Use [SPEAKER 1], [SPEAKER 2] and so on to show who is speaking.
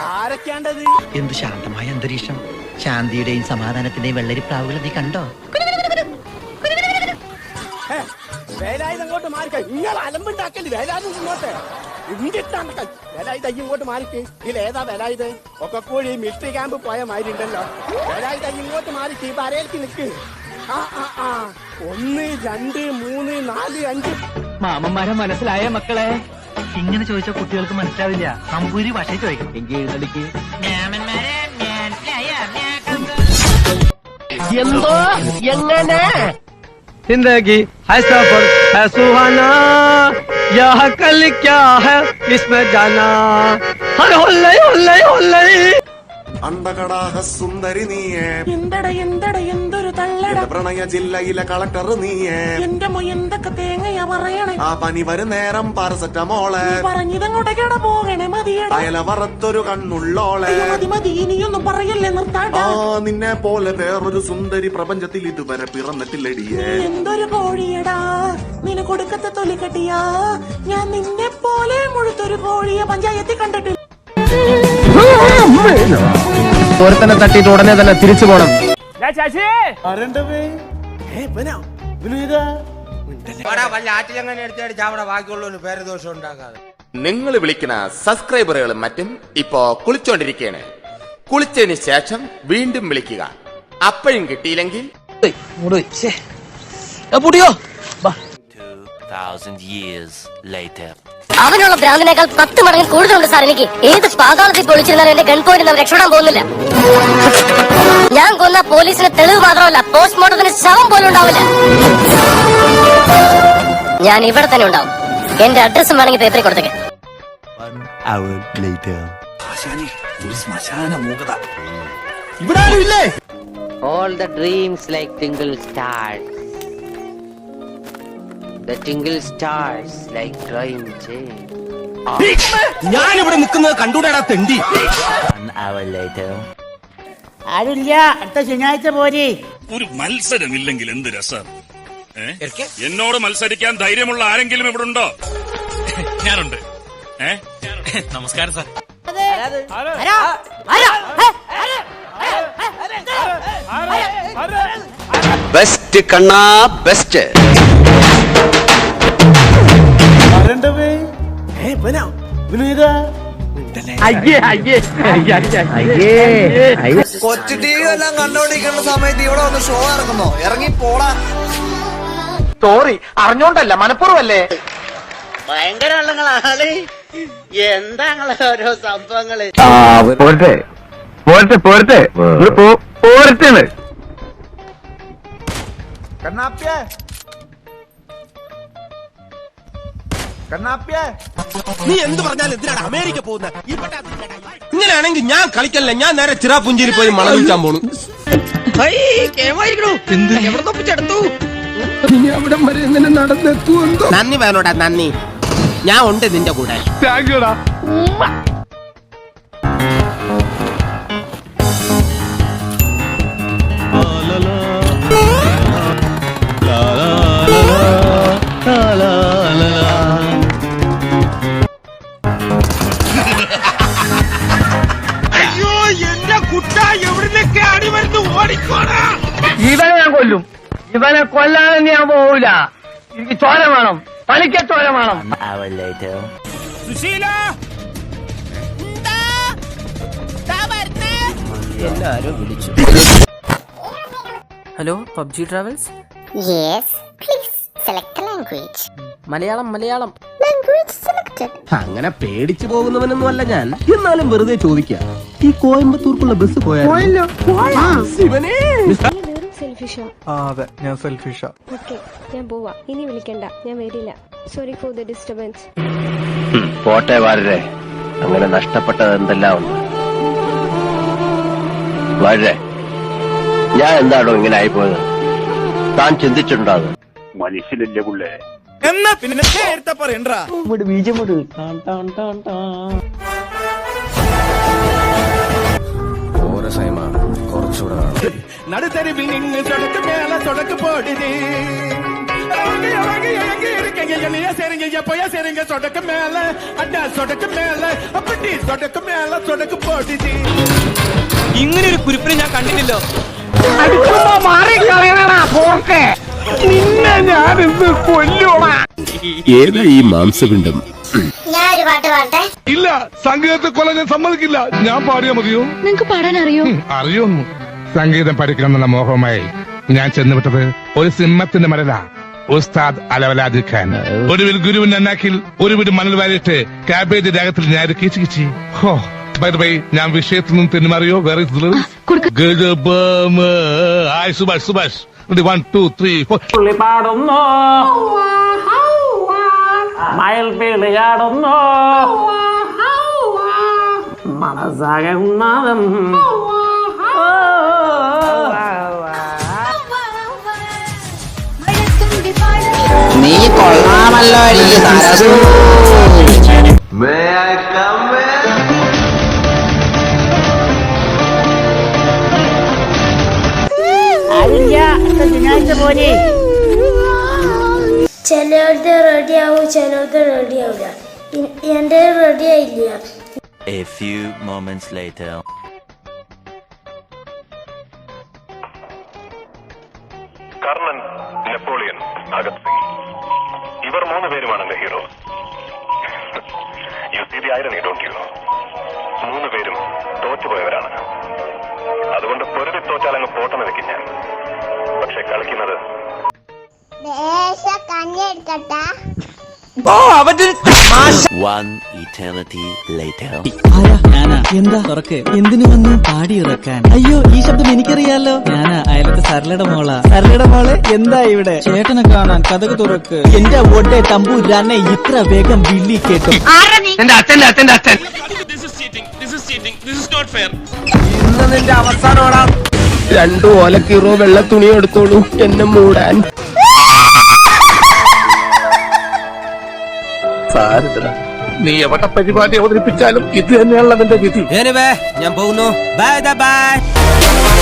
[SPEAKER 1] ആരൊക്കെയാണ്ടത്?
[SPEAKER 2] എന്ത് ശാന്തമായ അന്തരീക്ഷം. ശാന്തിയുടെയും സമാധാനത്തിന്റെയും വെള്ളരിപ്രാവുകൾ നീ കണ്ടോ?
[SPEAKER 1] വേലായുധം അങ്ങോട്ട് മാറിക്ക. നിങ്ങൾ അലമ്പുണ്ടാക്കൽ വേലായുധം ഇങ്ങോട്ട്? ഇങ്ങിട്ടാണ് വേലായുധ ഇങ്ങോട്ട് മാറിക്ക്. ഇതിൽ ഏതാ വേലായുധ? ഒക്കെ കൂടി മിലിറ്ററി ക്യാമ്പ് പോയ മാതിരി ഉണ്ടല്ലോ. വേലായുധ ഇങ്ങോട്ട് മാറിക്ക്. ഈ വരയിലേക്ക് നിൽക്ക് ആ ആ ആ. ഒന്ന് രണ്ട് മൂന്ന് നാല് അഞ്ച്.
[SPEAKER 2] മാമന്മാരെ മനസ്സിലായ മക്കളെ? ഇങ്ങനെ ചോദിച്ച കുട്ടികൾക്ക് മനസ്സിലാവില്ല നമ്പൂരി ഭാഷ ചോദിക്കും എങ്കിൽ എഴുന്നള്ളിക്ക്
[SPEAKER 3] എന്തോ എങ്ങനെ
[SPEAKER 4] जिंदगी है सफर है सुहाना यह कल क्या है इसमें जाना हर होल्ले होल्ले होल्ले
[SPEAKER 5] അണ്ടകടാഹ സുന്ദരി നീയേ.
[SPEAKER 6] എന്തട എന്തട എന്തൊരു തള്ളട.
[SPEAKER 5] പ്രണയ ജില്ലയിലെ കളക്ടർ നീയേ.
[SPEAKER 6] എന്റെ മൊ എന്തൊക്കെ തേങ്ങയാ പറയണേ.
[SPEAKER 5] ആ പനി വരും നേരം പാരസെറ്റമോൾ.
[SPEAKER 6] പറഞ്ഞിതങ്ങോട്ടേക്കട പോകണേ മതിയട.
[SPEAKER 5] അയല വറത്തൊരു കണ്ണുള്ളോളെ.
[SPEAKER 6] മതി മതി ഇനിയൊന്നും പറയല്ലേ നിർത്താട
[SPEAKER 5] ആ നിന്നെ പോലെ വേറൊരു സുന്ദരി പ്രപഞ്ചത്തിൽ ഇതുവരെ പിറന്നിട്ടില്ലടിയേ.
[SPEAKER 6] എന്തൊരു കോഴിയടാ. നിന കൊടുക്കത്തെ തൊലി കെട്ടിയാ. ഞാൻ നിന്നെ പോലെ മുഴുത്തൊരു കോഴിയെ പഞ്ചായത്തിൽ കണ്ടിട്ടില്ല.
[SPEAKER 3] ഒരുത്തനെ തട്ടിയിട്ട് ഉടനെ തന്നെ തിരിച്ചു പോണം.
[SPEAKER 7] നിങ്ങൾ വിളിക്കുന്ന സബ്സ്ക്രൈബറുകളും മറ്റും ഇപ്പോ കുളിച്ചോണ്ടിരിക്കയാണ്. കുളിച്ചതിന് ശേഷം വീണ്ടും വിളിക്കുക. അപ്പോഴും കിട്ടിയില്ലെങ്കിൽ
[SPEAKER 3] പുടിയോ.
[SPEAKER 8] അവനുള്ള ഭ്രാന്തിനേക്കാൾ പത്ത് മടങ്ങ് കൂടുതലുണ്ട് സാർ എനിക്ക്. ഏത് പാതാളത്തിൽ പൊളിച്ചിരുന്നാലും എന്റെ ഗൺ പോയിന്റ് നാം രക്ഷപ്പെടാൻ പോകുന്നില്ല. ഞാൻ കൊന്ന പോലീസിന് തെളിവ് മാത്രമല്ല പോസ്റ്റ്മോർട്ടത്തിന് ശവം പോലും ഉണ്ടാവില്ല. ഞാൻ ഇവിടെ തന്നെ ഉണ്ടാവും. എന്റെ അഡ്രസ്സും വേണമെങ്കിൽ പേപ്പറിൽ കൊടുത്തേക്ക്.
[SPEAKER 9] All the dreams like twinkle stars. The tingle stars like drawing chain.
[SPEAKER 3] ഞാനിവിടെ നിൽക്കുന്നത് കണ്ടൂടാ തെണ്ടി
[SPEAKER 6] ആരുമില്ല അടുത്ത ശനിയാഴ്ച പോരി
[SPEAKER 10] ഒരു മത്സരമില്ലെങ്കിൽ എന്ത് രസം ഏ? എന്നോട് മത്സരിക്കാൻ ധൈര്യമുള്ള ആരെങ്കിലും ഇവിടെ ഉണ്ടോ ഞാനുണ്ട് ഏ നമസ്കാരം സാർ
[SPEAKER 3] ബെസ്റ്റ് കണ്ണാ ബെസ്റ്റ്
[SPEAKER 11] കൊച്ചു ടി വി എല്ലാം കണ്ടോണ്ടിരിക്കുന്ന സമയത്ത് ഇവിടെ വന്ന് ഷോ ഇറങ്ങുന്നോ. ഇറങ്ങി പോടാ.
[SPEAKER 3] സോറി അറിഞ്ഞോണ്ടല്ല മനഃപൂർവല്ലേ?
[SPEAKER 9] ഭയങ്കര ആളുകളാണ്. എന്താ ഓരോ സംഭവങ്ങൾ?
[SPEAKER 4] പോരട്ടെ. പോരട്ടെ പോരട്ടെ. പോരട്ടെ
[SPEAKER 3] നീ എന്ത് പറഞ്ഞാലും എന്തിനാണ് അമേരിക്ക പോകുന്നത് ഇങ്ങനെയാണെങ്കിൽ ഞാൻ കളിക്കല്ല? ഞാൻ നേരെ ചിറാപുഞ്ചേരി പോയി മണം വിൽക്കാൻ പോണു.
[SPEAKER 11] നന്ദി വേണോടാ നന്ദി. ഞാൻ ഉണ്ട് നിന്റെ കൂടെ.
[SPEAKER 4] ഇവനെ ഇവനെ കൊല്ലാതെ ഞാൻ പോവില്ല എനിക്ക് ചോര വേണം. തനിക്ക് ചോര വേണം.
[SPEAKER 9] Hello PUBG travels
[SPEAKER 8] yes please select language
[SPEAKER 9] Malayalam Malayalam.
[SPEAKER 3] അങ്ങനെ പേടിച്ചു പോകുന്നവനൊന്നും അല്ല ഞാൻ. എന്നാലും വെറുതെ ചോദിക്കാം. ഈ കോയമ്പത്തൂർക്കുള്ള ബസ് പോയാലോ?
[SPEAKER 6] സെൽഫിഷോ
[SPEAKER 4] അതെ ഞാൻ സെൽഫിഷാ
[SPEAKER 6] ഓക്കെ ഞാൻ പോവാ. ഇനി വിളിക്കണ്ട ഞാൻ വരില്ല. സോറി ഫോർ ദ ഡിസ്റ്റർബൻസ്
[SPEAKER 3] പോട്ടെ വാഴരെ അങ്ങനെ നഷ്ടപ്പെട്ടത് എന്തെല്ലാം ഉണ്ട്? വാഴരെ ഞാൻ എന്താണോ ഇങ്ങനെ ആയിപ്പോയത്? താൻ ചിന്തിച്ചിട്ടുണ്ടോ അത്
[SPEAKER 10] മനുഷ്യനല്ലേ പുള്ളേ.
[SPEAKER 1] എന്നാ പിന്നെ നേരത്തെ പറയണ്ടാ?
[SPEAKER 3] നടുത്തരിവിൽ നിന്ന് ചടക്ക് മേല തുടക്ക് പോടിത്
[SPEAKER 1] போய் சரிங்க சொடக்கு மேல அண்ணா சொடக்கு மேல அப்படி சொடக்கு மேல சொடக்கு போட்டுச்சு
[SPEAKER 4] ഇങ്ങനെ ഒരു കുരിപ്പിനെ ഞാൻ കണ്ടിട്ടില്ലോ
[SPEAKER 3] ഏതാ ഈ മാംസപിണ്ഡം
[SPEAKER 8] ഞാൻ ഒരു പാട്ട് പാട്ടെ
[SPEAKER 10] ഇല്ല സംഗീതത്തെ കൊല്ലാൻ ഞാൻ സമ്മതിക്കില്ല ഞാൻ പാടിയാ മതിയോ
[SPEAKER 8] നിങ്ങക്ക് പാടാൻ അറിയോ
[SPEAKER 10] അറിയൊന്നു സംഗീതം പഠിക്കണമെന്നുള്ള മോഹമായി ഞാൻ ചെന്നുവിട്ടത് ഒരു സിംഹത്തിന്റെ മരല ഉസ്താദ് അലവലാദി ഖാൻ. ഒടുവിൽ ഗുരുവിന്റെ അന്നാക്കിൽ ഒരു വീട് മണൽ വാരിയിട്ട് കാബേജ് രാഗത്തിൽ ഞാൻ കീച്ചു കിച്ചി. ഹോ ബൈ ബൈ ഞാൻ വിഷയത്തിൽ നിന്നും തെന്നുമാറിയോ? വേറെ Subhash Subhash. One two
[SPEAKER 4] three പാടുന്നു? മയിൽ പിളിയാടുന്നു മനസ്സാകെ
[SPEAKER 9] കൊള്ളാമല്ലോ
[SPEAKER 8] ചിലവരുടെ റെഡി ആവും ചിലവരുടെ റെഡി ആവില്ല എന്റെ റെഡി ആയില്ല
[SPEAKER 12] A few moments later.
[SPEAKER 10] Karnan Napoleon Bhagat Singh the irony don't you മൂന്ന് പേരും തോറ്റുപോയവരാണ്. അതുകൊണ്ട് പൊരുതി തോറ്റാൽ അങ്ങ് പോട്ടെന്ന് വെക്കും ഞാൻ. പക്ഷെ കളിക്കുന്നത്
[SPEAKER 8] കഞ്ഞി എടുക്കട്ടെ
[SPEAKER 12] One eternity later.
[SPEAKER 2] ഞാനാ. എന്താ? തുറക്ക്. എന്തിനു വന്നു പാടി ഇറക്കാൻ? അയ്യോ ഈ ശബ്ദം എനിക്കറിയാലോ. ഞാനാ അയലത്തെ സരളയുടെ മോള. സരളയുടെ മോൾ? എന്താ ഇവിടെ? ചേട്ടനെ കാണാൻ കഥക് തുറക്ക്. എന്റെ ഒട്ടെ തമ്പൂരാനെ ഇത്ര വേഗം വിള്ളി കേട്ടു.
[SPEAKER 4] എന്റെ അച്ഛന്റെ അച്ഛന്റെ അച്ഛൻ
[SPEAKER 3] ഇന്ന് നിന്റെ അവസാനോടാ രണ്ടു ഓലക്കീറോ വെള്ള തുണി എടുത്തോളൂ. എന്നെ മൂടാൻ. സാരില്ല നീ എവിടെ പരിപാടി അവതരിപ്പിച്ചാലും ഇത് തന്നെയാണല്ലോ അതിന്റെ വിധി.
[SPEAKER 4] ഞാൻ പോകുന്നു. Bye bye